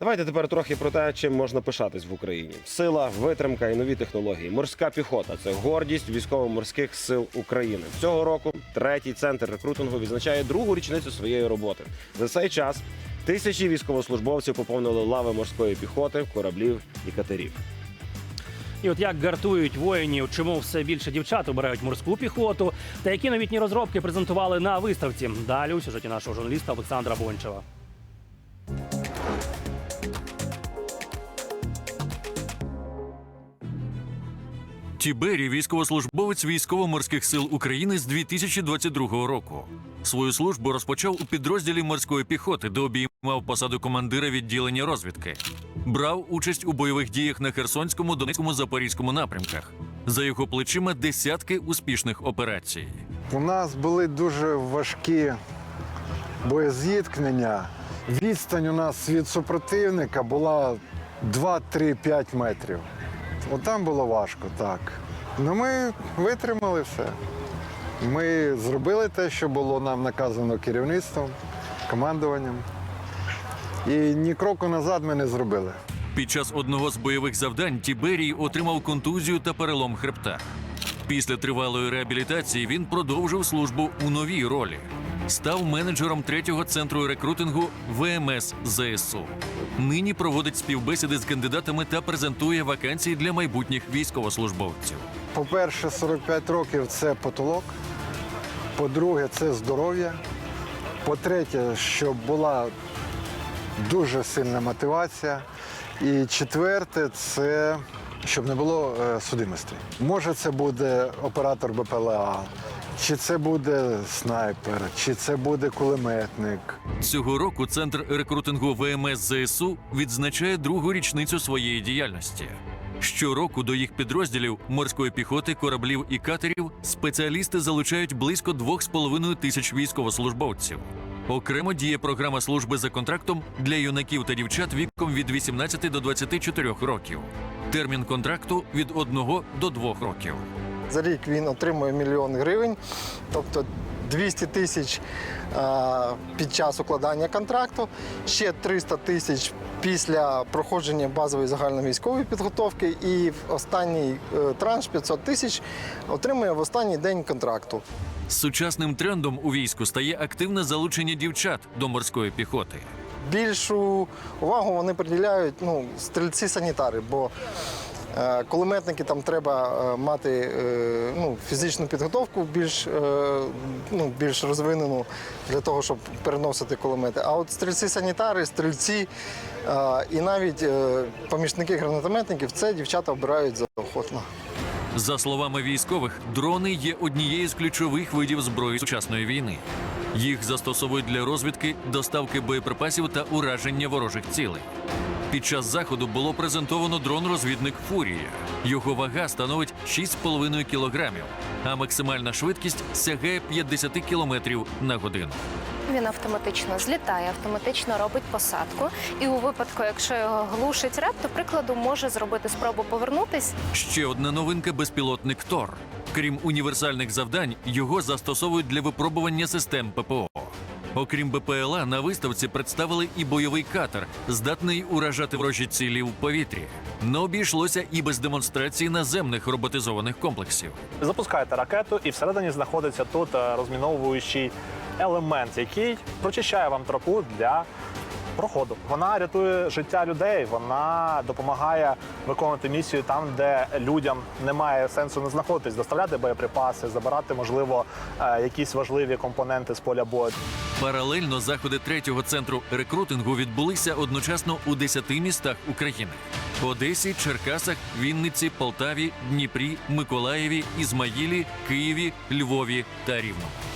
Давайте тепер трохи про те, чим можна пишатись в Україні. Сила, витримка і нові технології. Морська піхота це гордість військово-морських сил України. Цього року третій центр рекрутингу відзначає другу річницю своєї роботи. За цей час тисячі військовослужбовців поповнили лави морської піхоти, кораблів і катерів. І от як гартують воїнів, чому все більше дівчат обирають морську піхоту, та які новітні розробки презентували на виставці. Далі у сюжеті нашого журналіста Олександра Бончева. Тібері військовослужбовець військово-морських сил України з 2022 року. Свою службу розпочав у підрозділі морської піхоти, де обіймав посаду командира відділення розвідки. Брав участь у бойових діях на Херсонському, Донецькому, Запорізькому напрямках. За його плечима десятки успішних операцій. У нас були дуже важкі боєзіткнення. Відстань у нас від супротивника була 2-3-5 метрів. Отам було важко, так. Ну ми витримали все. Ми зробили те, що було нам наказано керівництвом, командуванням. І ні кроку назад ми не зробили. Під час одного з бойових завдань Тіберій отримав контузію та перелом хребта. Після тривалої реабілітації він продовжив службу у новій ролі. Став менеджером третього центру рекрутингу ВМС ЗСУ. Нині проводить співбесіди з кандидатами та презентує вакансії для майбутніх військовослужбовців. По-перше, 45 років це потолок. По-друге, це здоров'я. По-третє, щоб була дуже сильна мотивація. І четверте, це щоб не було е, судимостей. Може, це буде оператор БПЛА, чи це буде снайпер, чи це буде кулеметник. Цього року центр рекрутингу ВМС ЗСУ відзначає другу річницю своєї діяльності. Щороку до їх підрозділів морської піхоти, кораблів і катерів спеціалісти залучають близько 2,5 тисяч військовослужбовців. Окремо діє програма служби за контрактом для юнаків та дівчат віком від 18 до 24 років. Термін контракту від 1 до 2 років. За рік він отримує мільйон гривень, тобто 200 тисяч під час укладання контракту, ще 300 тисяч після проходження базової загальновійськової підготовки, і в останній е, транш 500 тисяч отримує в останній день контракту. Сучасним трендом у війську стає активне залучення дівчат до морської піхоти. Більшу увагу вони приділяють ну, стрільці-санітари, бо кулеметники там треба е, мати е, ну, фізичну підготовку більш, е, ну, більш розвинену для того, щоб переносити кулемети. А от стрільці-санітари, стрільці е, і навіть е, помічники гранатометників це дівчата обирають заохотно. За словами військових, дрони є однією з ключових видів зброї сучасної війни. Їх застосовують для розвідки, доставки боєприпасів та ураження ворожих цілей. Під час заходу було презентовано дрон-розвідник Фурія. Його вага становить 6,5 кілограмів, а максимальна швидкість сягає 50 кілометрів на годину. Він автоматично злітає, автоматично робить посадку. І у випадку, якщо його глушить реп, то прикладу може зробити спробу повернутись. Ще одна новинка безпілотник Тор. Крім універсальних завдань, його застосовують для випробування систем ППО. Окрім БПЛА, на виставці представили і бойовий катер, здатний уражати ворожі цілі в повітрі. Не обійшлося і без демонстрації наземних роботизованих комплексів. Запускаєте ракету, і всередині знаходиться тут е, розміновуючий елемент, який прочищає вам тропу для проходу. Вона рятує життя людей, вона допомагає виконувати місію там, де людям немає сенсу не знаходитись, доставляти боєприпаси, забирати, можливо, е, якісь важливі компоненти з поля бою. Паралельно заходи третього центру рекрутингу відбулися одночасно у 10 містах України: Одесі, Черкасах, Вінниці, Полтаві, Дніпрі, Миколаєві, Ізмаїлі, Києві, Львові та Рівному.